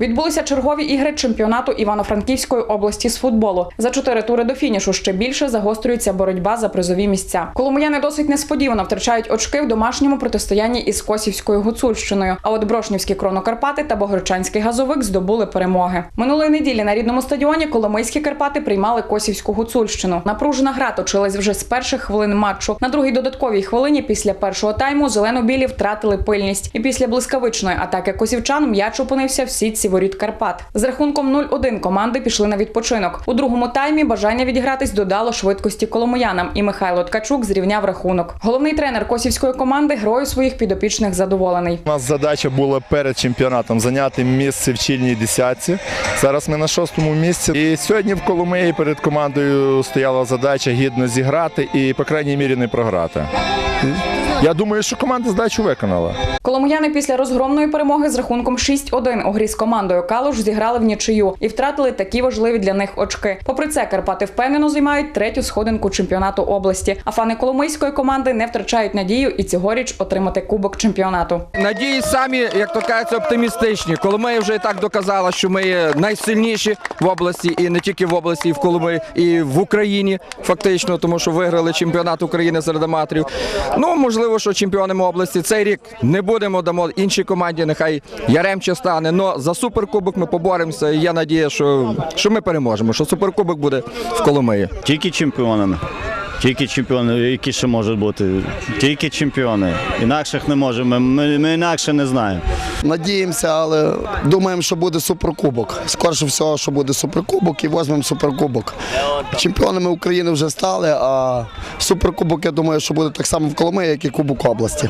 Відбулися чергові ігри чемпіонату Івано-Франківської області з футболу. За чотири тури до фінішу ще більше загострюється боротьба за призові місця. Коломияни досить несподівано втрачають очки в домашньому протистоянні із Косівською Гуцульщиною. А от Брошнівські Кронокарпати та Богородчанський газовик здобули перемоги. Минулої неділі на рідному стадіоні Коломийські Карпати приймали Косівську Гуцульщину. Напружена гра точилась вже з перших хвилин матчу. На другій додатковій хвилині після першого тайму зелено-білі втратили пильність. І після блискавичної атаки косівчан м'яч опинився в сітці воріт Карпат. З рахунком 0-1 команди пішли на відпочинок. У другому таймі бажання відігратись додало швидкості коломиянам, і Михайло Ткачук зрівняв рахунок. Головний тренер косівської команди грою своїх підопічних задоволений. У нас задача була перед чемпіонатом зайняти місце в чільній десятці. Зараз ми на шостому місці. І сьогодні в Коломиї перед командою стояла задача гідно зіграти і, по крайній мірі, не програти. Я думаю, що команда задачу виконала. Коломияни після розгромної перемоги з рахунком 6-1 у грі з командою Калуш зіграли в нічию і втратили такі важливі для них очки. Попри це, Карпати впевнено займають третю сходинку чемпіонату області. А фани коломийської команди не втрачають надію і цьогоріч отримати кубок чемпіонату. Надії самі, як то кажеться, оптимістичні. Коломия вже і так доказала, що ми найсильніші в області, і не тільки в області, і в Коломиї, і в Україні, фактично, тому що виграли чемпіонат України серед аматорів. Ну, можливо, що чемпіонами області цей рік не будемо, дамо іншій команді, нехай Яремче стане. Но за суперкубок ми поборемося. І є надія, що, що ми переможемо, що суперкубок буде в Коломиї. Тільки чемпіонами. Тільки чемпіони, які ще можуть бути. Тільки чемпіони. Інакших не можемо. Ми, ми інакше не знаємо. Надіємося, але думаємо, що буде суперкубок. Скорше всього, що буде суперкубок і візьмемо суперкубок. Чемпіонами України вже стали, а суперкубок, я думаю, що буде так само в Коломиї, як і Кубок області.